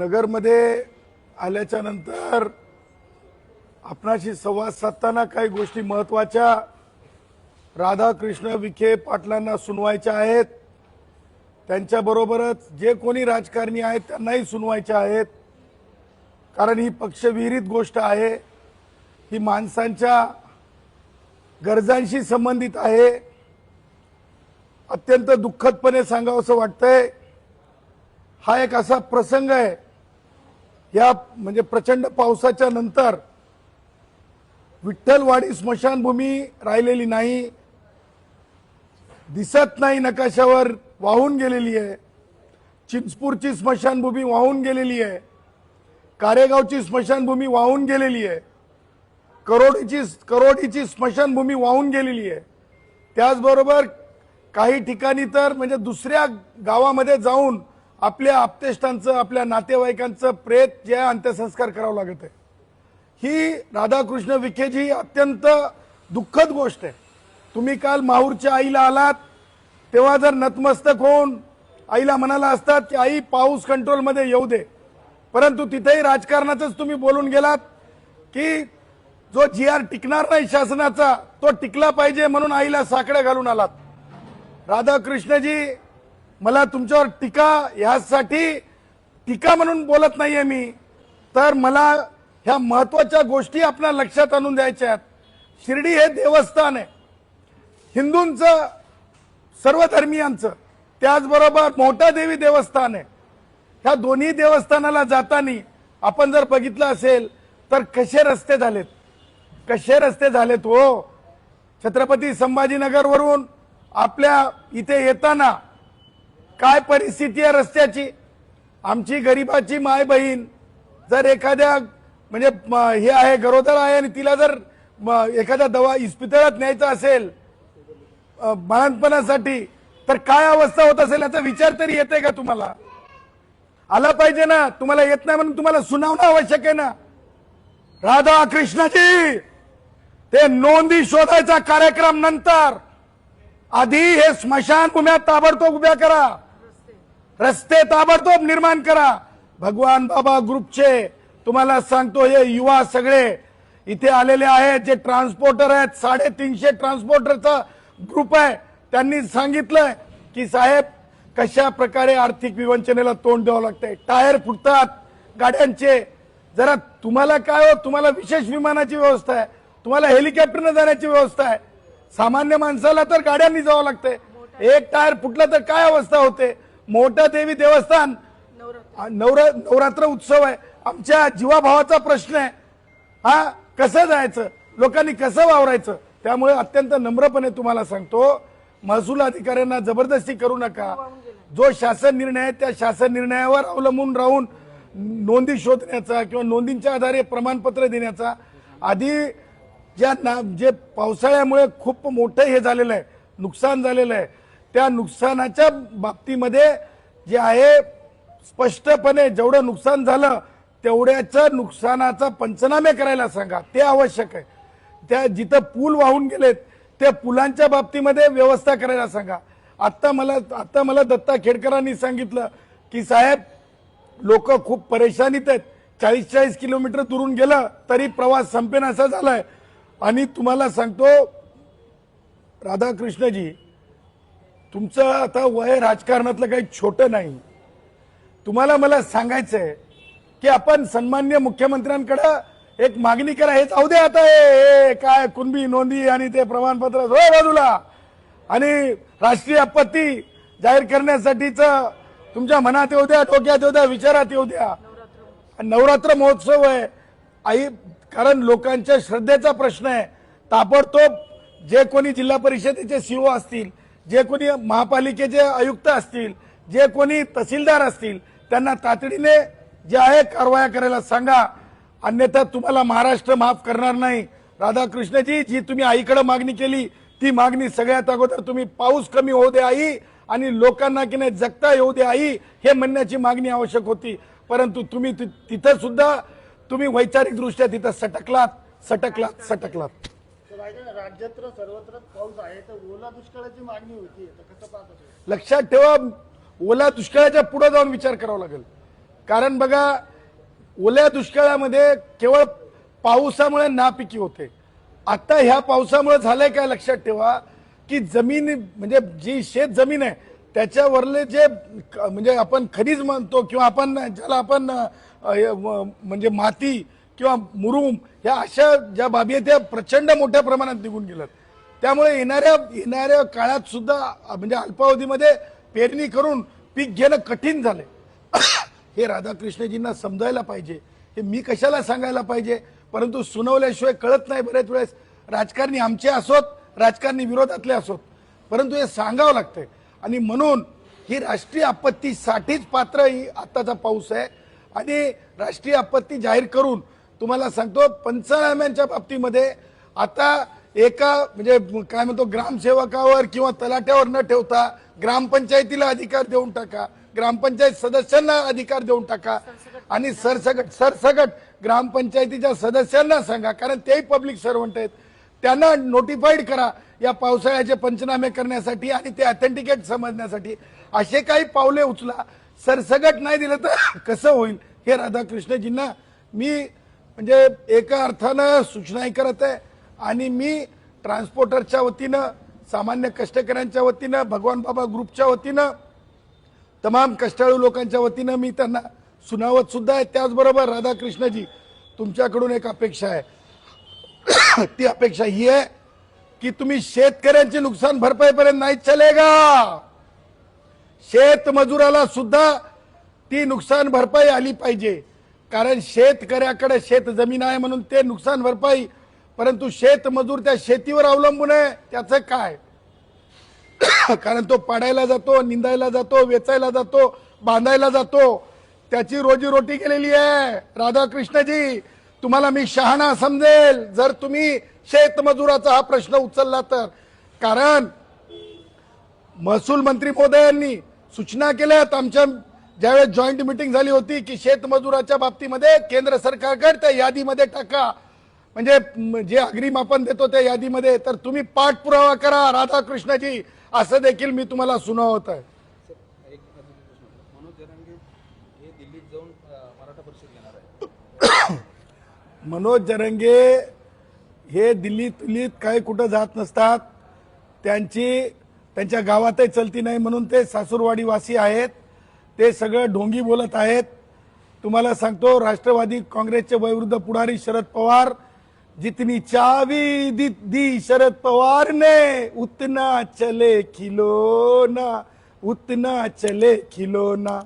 नगरमध्ये आल्याच्यानंतर आपणाशी संवाद साधताना काही गोष्टी महत्त्वाच्या राधाकृष्ण विखे पाटलांना सुनवायच्या आहेत. त्यांच्याबरोबरच जे कोणी राजकारणी आहेत त्यांनाही सुनवायच्या आहेत. कारण ही पक्षविहिरीत गोष्ट आहे. ही माणसांच्या गरजांशी संबंधित आहे. अत्यंत दुःखदपणे सांगावंसं वाटतंय. हा एक असा प्रसंग आहे. या म्हणजे प्रचंड पावसाच्या नंतर विठ्ठलवाडी स्मशानभूमी राहिलेली नाही. दिसत नाही नकाशावर वाहून गेलेली आहे. चिंचपूरची स्मशानभूमी वाहून गेलेली आहे. कारेगावची स्मशानभूमी वाहून गेलेली आहे. करोडीची करोडीची स्मशानभूमी वाहून गेलेली आहे. त्याचबरोबर काही ठिकाणी तर म्हणजे दुसऱ्या गावामध्ये जाऊन आपल्या आप्तेष्टांचं आपल्या नातेवाईकांचं प्रेत जे आहे अंत्यसंस्कार करावं लागत आहे. ही राधाकृष्ण विखेजी अत्यंत दुःखद गोष्ट आहे. तुम्ही काल माहूरच्या आईला आलात तेव्हा जर नतमस्तक होऊन आईला म्हणाला असतात की आई पाऊस कंट्रोलमध्ये येऊ दे. परंतु तिथेही राजकारणाचंच तुम्ही बोलून गेलात की जो जी आर टिकणार नाही शासनाचा तो टिकला पाहिजे म्हणून आईला साकडे घालून आलात. राधाकृष्णजी मला तुमच्यावर टीका ह्यासाठी टीका म्हणून बोलत नाहीये मी. तर मला ह्या महत्त्वाच्या गोष्टी आपल्या लक्षात आणून द्यायच्या आहेत. शिर्डी हे देवस्थान आहे. हिंदूंचं सर्व धर्मियांचं त्याचबरोबर मोठा देवी देवस्थान आहे. ह्या दोन्ही देवस्थानाला जाताना आपण जर बघितलं असेल तर कसे रस्ते झालेत? कसे रस्ते झालेत हो? छत्रपती संभाजीनगरवरून आपल्या इथे येताना काय परिस्थिती आहे रस्त्याची? आमची गरिबाची माय बहीण जर एखाद्या म्हणजे हे आहे गरोदर आहे आणि तिला जर एखाद्या दवा इस्पितळात न्यायचं असेल अ, तर काय अवस्था होत असेल याचा विचार तरी येते का तुम्हाला? आला पाहिजे ना तुम्हाला येत नाही म्हणून तुम्हाला सुनावणं आवश्यक आहे ना? राधा कृष्णाजी ते नोंदी शोधायचा कार्यक्रम नंतर आधी हे स्मशान स्मशानभूम्या ताबडतोब उभ्या करा. रस्ते ताबडतोब निर्माण करा. भगवान बाबा ग्रुपचे तुम्हाला सांगतो हे युवा सगळे इथे आलेले आहेत जे ट्रान्सपोर्टर आहेत साडेतीनशे ट्रान्सपोर्टरचा ग्रुप आहे. त्यांनी सांगितलंय की साहेब कशा प्रकारे आर्थिक विवंचनेला तोंड द्यावं लागतंय? टायर फुटतात गाड्यांचे. जरा तुम्हाला काय हो? तुम्हाला विशेष विमानाची व्यवस्था आहे. तुम्हाला हेलिकॉप्टरनं जाण्याची व्यवस्था आहे. सामान्य माणसाला तर गाड्यांनी जावं लागतंय. एक टायर फुटलं तर काय अवस्था होते? मोठा देवी देवस्थान. नवरा नवरात्र उत्सव आहे. आमच्या जीवाभावाचा प्रश्न आहे. हा कसं जायचं? लोकांनी कसं वावरायचं? त्यामुळे अत्यंत नम्रपणे तुम्हाला सांगतो महसूल अधिकाऱ्यांना जबरदस्ती करू नका. जो शासन निर्णय आहे त्या शासन निर्णयावर अवलंबून राहून नोंदी शोधण्याचा किंवा नोंदींच्या आधारे प्रमाणपत्र देण्याचा आधी ज्या ना जे पावसाळ्यामुळे खूप मोठं हे झालेलं आहे नुकसान झालेलं आहे त्या नुकसानाच्या बाबतीमध्ये जे आहे स्पष्टपणे जेवढं नुकसान झालं तेवढ्याचं नुकसानाचा पंचनामे करायला सांगा. ते आवश्यक आहे. त्या जिथं पूल वाहून गेलेत त्या पुलांच्या बाबतीमध्ये व्यवस्था करायला सांगा. आत्ता मला आत्ता मला दत्ता खेडकरांनी सांगितलं की साहेब लोक खूप परेशानीत आहेत. चाळीस चाळीस किलोमीटर दुरून गेलं तरी प्रवास संपेन असा झालाय. आणि तुम्हाला सांगतो राधाकृष्णजी तुमचं आता वय राजकारणातलं काही छोटं नाही. तुम्हाला मला सांगायचं आहे की आपण सन्मान्य मुख्यमंत्र्यांकडे एक मागणी करा. हे जाऊ दे आता हे काय कुणबी नोंदी आणि ते प्रमाणपत्र बाजूला. आणि राष्ट्रीय आपत्ती जाहीर करण्यासाठीच तुमच्या मनात येऊ द्या डोक्यात येऊ द्या विचारात येऊ द्या. नवरात्र महोत्सव आहे. आई कारण लोकांच्या श्रद्धेचा प्रश्न आहे. ताबडतोब जे कोणी जिल्हा परिषदेचे सीओ असतील जे कोणी महापालिकेचे आयुक्त असतील जे कोणी तहसीलदार असतील त्यांना तातडीने जे आहे कारवाया करायला सांगा. अन्यथा तुम्हाला महाराष्ट्र माफ करणार नाही. राधाकृष्णजी जी तुम्ही आईकडे मागणी केली ती मागणी सगळ्यात अगोदर तुम्ही पाऊस कमी होऊ दे आई आणि लोकांना की नाही जगता येऊ दे आई हे म्हणण्याची मागणी आवश्यक होती. परंतु तुम्ही ति- तिथं सुद्धा तुम्ही वैचारिकदृष्ट्या तिथं सटकलात सटकलात सटकलात. राज्यात सर्वत्र पाऊस आहे तर ओला दुष्काळाची मागणी होती. तर कसं लक्षात ठेवा ओला दुष्काळाच्या पुढे जाऊन विचार करावा लागेल. कारण बघा ओल्या दुष्काळामध्ये केवळ पावसामुळे नापिकी होते. आता ह्या पावसामुळे झालंय काय लक्षात ठेवा की जमीन म्हणजे जी शेत जमीन आहे त्याच्यावरले जे म्हणजे आपण खनिज म्हणतो किंवा आपण ज्याला आपण म्हणजे माती किंवा मुरुम ह्या अशा ज्या बाबी आहेत त्या प्रचंड मोठ्या प्रमाणात निघून गेल्यात. त्यामुळे येणाऱ्या येणाऱ्या काळात सुद्धा म्हणजे अल्पावधीमध्ये पेरणी करून पीक घेणं कठीण झालंय. हे राधाकृष्णजींना समजायला पाहिजे. हे मी कशाला सांगायला पाहिजे? परंतु सुनावल्याशिवाय कळत नाही बऱ्याच वेळेस. राजकारणी आमचे असोत राजकारणी विरोधातले असोत. परंतु हे सांगावं लागतंय. आणि म्हणून ही राष्ट्रीय आपत्तीसाठीच पात्र ही आत्ताचा पाऊस आहे. आणि राष्ट्रीय आपत्ती जाहीर करून तुम्हाला सांगतो पंचनाम्यांच्या बाबतीमध्ये आता एका म्हणजे काय म्हणतो ग्रामसेवकावर किंवा तलाट्यावर न ठेवता ग्रामपंचायतीला अधिकार देऊन टाका ग्रामपंचायत सदस्यांना अधिकार देऊन टाका आणि सरसगट सरसगट ग्रामपंचायतीच्या सदस्यांना सांगा कारण तेही पब्लिक सर्वंट आहेत. त्यांना नोटिफाईड करा या पावसाळ्याचे पंचनामे करण्यासाठी आणि ते ऑथेंटिकेट समजण्यासाठी. असे काही पावले उचला. सरसगट नाही दिलं तर कसं होईल? हे राधाकृष्णजींना मी म्हणजे एका अर्थानं सूचनाही करत आहे. आणि मी ट्रान्सपोर्टरच्या वतीनं सामान्य कष्टकऱ्यांच्या वतीनं भगवान बाबा ग्रुपच्या वतीनं तमाम कष्टाळू लोकांच्या वतीनं मी त्यांना सुनावत सुद्धा आहे. त्याचबरोबर राधाकृष्णजी तुमच्याकडून एक अपेक्षा आहे. ती अपेक्षा ही आहे की तुम्ही शेतकऱ्यांची नुकसान भरपाईपर्यंत नाही चलेगा. शेतमजुराला सुद्धा ती नुकसान भरपाई आली पाहिजे. कारण शेतकऱ्याकडे शेत जमीन आहे म्हणून ते नुकसान भरपाई परंतु शेतमजूर त्या शेतीवर अवलंबून आहे त्याचं काय? कारण तो पाडायला जातो निंदायला जातो वेचायला जातो बांधायला जातो. त्याची रोजीरोटी केलेली आहे राधाकृष्णजी. तुम्हाला मी शहाणा समजेल जर तुम्ही शेतमजुराचा हा प्रश्न उचलला तर. कारण महसूल मंत्री महोदयांनी सूचना केल्यात आमच्या ज्यावेळेस जॉईंट मिटिंग झाली होती की शेतमजुराच्या बाबतीमध्ये केंद्र सरकारकडे त्या यादीमध्ये टाका. म्हणजे जे अग्रिम आपण देतो त्या यादीमध्ये तर तुम्ही पाठपुरावा करा राधाकृष्णजी. असं देखील मी तुम्हाला सुनावत आहे मनोज जरंगे हे दिल्लीत दिल्लीत काही कुठं जात नसतात. त्यांची त्यांच्या गावातही चलती नाही म्हणून ते सासूरवाडीवासी आहेत. ते सगळं ढोंगी बोलत आहेत. तुम्हाला सांगतो राष्ट्रवादी काँग्रेसचे वयवृद्ध पुढारी शरद पवार जितनी चावी दी, दी शरद पवार ने उतना चले खिलोना उतना चले खिलोना.